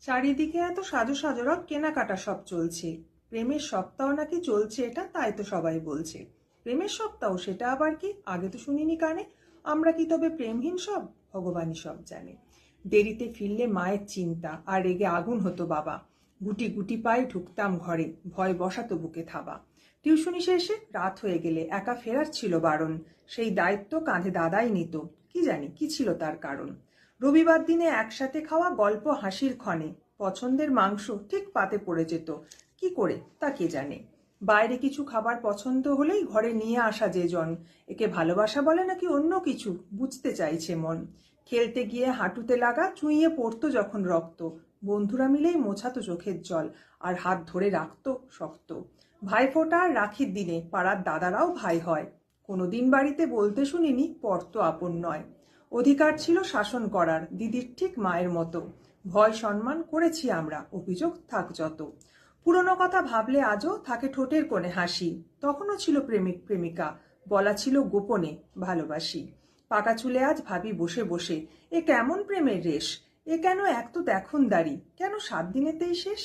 চারিদিকে এত সাজো সাজরক কেনাকাটা সব চলছে। প্রেমের সপ্তাহ নাকি চলছে এটা, তাই তো সবাই বলছে। প্রেমের সপ্তাহ, সেটা আবার কি? আগে তো শুনিনি কানে। আমরা কি তবে প্রেমহীন সব? ভগবানই সব জানে। দেরিতে ফিরলে মায়ের চিন্তা, আর রেগে আগুন হতো বাবা। গুটি গুটি পায়ে ঢুকতাম ঘরে, ভয় বসাতো বুকে থাবা। টিউশনি শেষে রাত হয়ে গেলে একা ফেরার ছিল বারণ। সেই দায়িত্ব কাঁধে দাদাই নিত। কি জানি, কি ছিল তার কারণ। রবিবার দিনে একসাথে খাওয়া গল্প হাসির ক্ষণে। পছন্দের মাংস ঠিক পাতে পড়ে যেত। কি করে, তা কে জানে? বাইরে কিছু খাবার পছন্দ হলেই ঘরে নিয়ে আসা যে জন। একে ভালোবাসা বলে নাকি অন্য কিছু? বুঝতে চাইছে মন। খেলতে গিয়ে হাঁটুতে লাগা চুইয়ে পড়তো যখন রক্ত। বন্ধুরা মিলেই মোছাতো চোখের জল আর হাত ধরে রাখত শক্ত। ভাইফোঁটা আর রাখির দিনে পাড়ার দাদারাও ভাই হয়। কোনোদিন বাড়িতে বলতে শুনিনি, পর তো আপন নয়। অধিকার ছিল শাসন করার, দিদির ঠিক মায়ের মতো। ভয় সম্মান করেছি আমরা, অভিযোগ থাক যত। পুরনো কথা ভাবলে আজও থাকে ঠোঁটের কোণে হাসি। তখনও ছিল প্রেমিক প্রেমিকা, বলা ছিল গোপনে ভালোবাসি। পাকা চুলে আজ ভাবি বসে বসে, এ কেমন প্রেমের রেশ? এ কেন এক তো দেখুন দাড়ি? কেন সাত দিনেতেই শেষ?